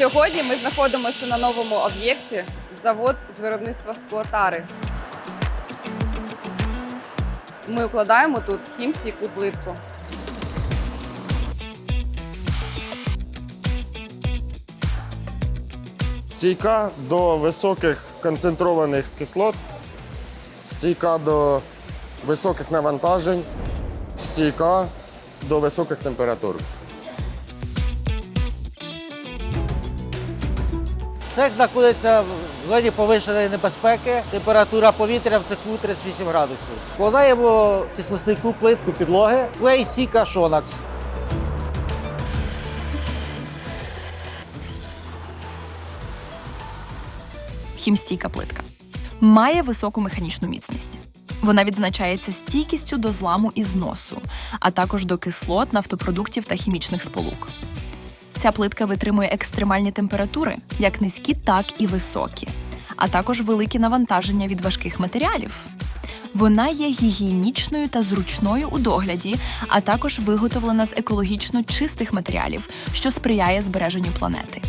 Сьогодні ми знаходимося на новому об'єкті завод з виробництва склотари. Ми укладаємо тут хімстійку плитку. Стійка до високих концентрованих кислот, стійка до високих навантажень, стійка до високих температур. Цех знаходиться в зоні повищеної небезпеки. Температура повітря в цеху 38 градусів. Вкладаємо кислостійку плитку підлоги, клей Сіка Шонакс. хімстійка плитка. Має високу механічну міцність. Вона відзначається стійкістю до зламу і зносу, а також до кислот, нафтопродуктів та хімічних сполук. Ця плитка витримує екстремальні температури, як низькі, так і високі, а також великі навантаження від важких матеріалів. Вона є гігієнічною та зручною у догляді, а також виготовлена з екологічно чистих матеріалів, що сприяє збереженню планети.